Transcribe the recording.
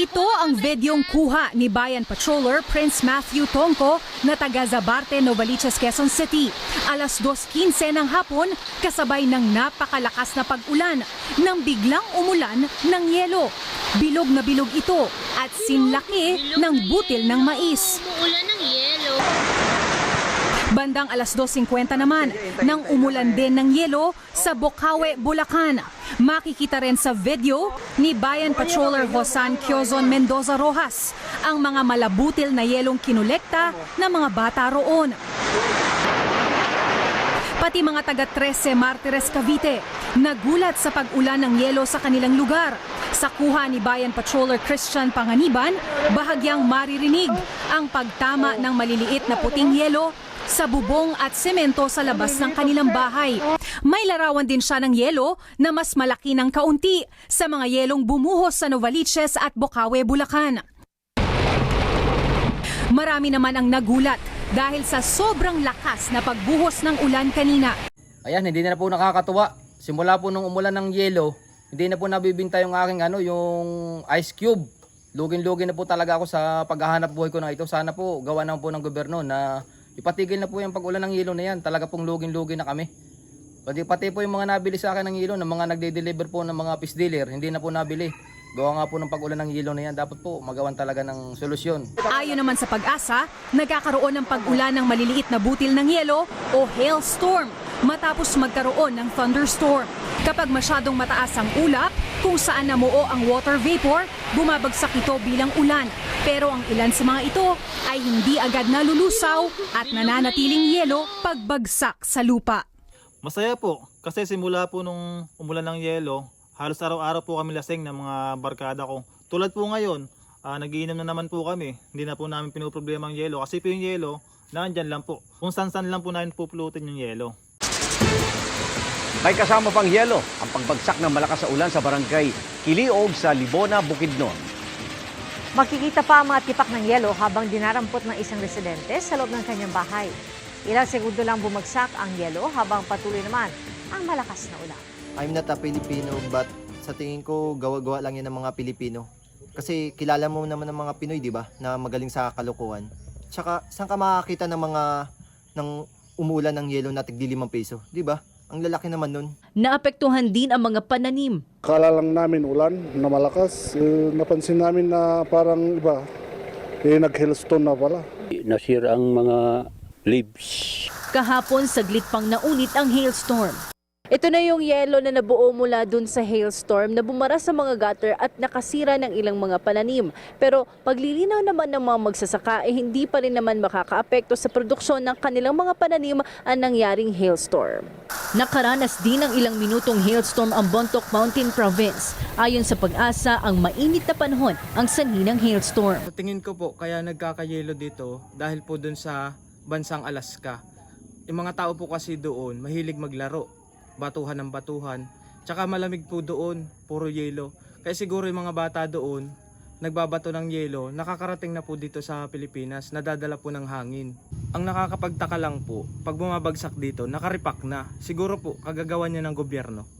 Ito ang videong kuha ni Bayan Patroller Prince Matthew Tongko na taga Zabarte, Novaliches, Quezon City. Alas 2.15 ng hapon, kasabay ng napakalakas na pag-ulan nang biglang umulan ng yelo. Bilog na bilog ito at sinlaki ng butil ng mais. Umuulan ng yelo. Bandang alas 2.50 naman, nang umulan din ng yelo sa Bocaue, Bulacan. Makikita rin sa video ni Bayan Patroller Josan Kiozon Mendoza Rojas ang mga malabutil na yelong kinulekta ng mga bata roon. Pati mga taga 13 Martires Cavite nagulat sa pag-ulan ng yelo sa kanilang lugar. Sa kuha ni Bayan Patroller Christian Panganiban, bahagyang maririnig ang pagtama ng maliliit na puting yelo sa bubong at semento sa labas ng kanilang bahay. May larawan din siya ng yelo na mas malaki ng kaunti sa mga yelong bumuhos sa Novaliches at Bocaue, Bulacan. Marami naman ang nagulat dahil sa sobrang lakas na pagbuhos ng ulan kanina. Ayan, hindi na po nakakatuwa. Simula po nung umulan ng yelo, hindi na po nabibinta yung aking ano, yung ice cube. Lugin-lugin na po talaga ako sa paghahanap buhay ko na ito. Sana po gawa naman po ng gobyerno na ipatigil na po yung pag-ulan ng yelo na yan. Talaga pong lugin-lugin na kami. Pati, pati po yung mga nabili sa akin ng yelo, ng mga nagde-deliver po ng mga fish dealer, hindi na po nabili. Gawa nga po ng pag-ulan ng yelo na yan. Dapat po magawan talaga ng solusyon. Ayon naman sa pag-asa, nagkakaroon ng pag-ulan ng maliliit na butil ng yelo o hailstorm matapos magkaroon ng thunderstorm. Kapag masyadong mataas ang ulap, kung saan namuo ang water vapor, bumabagsak ito bilang ulan. Pero ang ilan sa mga ito ay hindi agad nalulusaw at nananatiling yelo pagbagsak sa lupa. Masaya po kasi simula po nung umulan ng yelo, halos araw-araw po kami lasing ng mga barkada ko. Tulad po ngayon, ah, nagiinom na naman po kami. Hindi na po namin pinoproblema ang yelo kasi po yung yelo, nandyan lang po. Kung san-san lang po namin pupulutin yung yelo. May kasama pang yelo ang pagbagsak ng malakas na ulan sa barangay Kiliog sa Libona, Bukidnon. Makikita pa ang mga tipak ng yelo habang dinarampot ng isang residente sa loob ng kanyang bahay. Ilang segundo lang bumagsak ang yelo habang patuloy naman ang malakas na ulan. I'm not a Filipino but sa tingin ko gawa-gawa lang yan ng mga Pilipino. Kasi kilala mo naman ng mga Pinoy, di ba? Na magaling sa kalokohan. Tsaka, saan ka makakita ng mga ng umulan ng yelo na tigdi 5 peso, di ba? Ang lalaki naman nun. Naapektuhan din ang mga pananim. Kala lang namin ulan na malakas. Eh, napansin namin na parang iba, eh, nag-hailstone na pala. nasira ang mga leaves. Kahapon saglit pang naunit ang hailstorm. Ito na yung yelo na nabuo mula dun sa hailstorm na bumara sa mga gutter at nakasira ng ilang mga pananim. Pero paglilinaw naman ng mga magsasaka eh hindi pa rin naman makakaapekto sa produksyon ng kanilang mga pananim ang nangyaring hailstorm. Nakaranas din ng ilang minutong hailstorm ang Bontoc Mountain Province. Ayon sa pag-asa, ang mainit na panahon ang sanhi ng hailstorm. Sa tingin ko po, kaya nagkakayelo dito dahil po dun sa bansang Alaska. Yung mga tao po kasi doon, mahilig maglaro. Batuhan ng batuhan. Tsaka malamig po doon, puro yelo. Kaya siguro yung mga bata doon, nagbabato ng yelo, nakakarating na po dito sa Pilipinas, nadadala po ng hangin. Ang nakakapagtaka lang po, pag bumabagsak dito, nakaripak na. Siguro po, kagagawa niya ng gobyerno.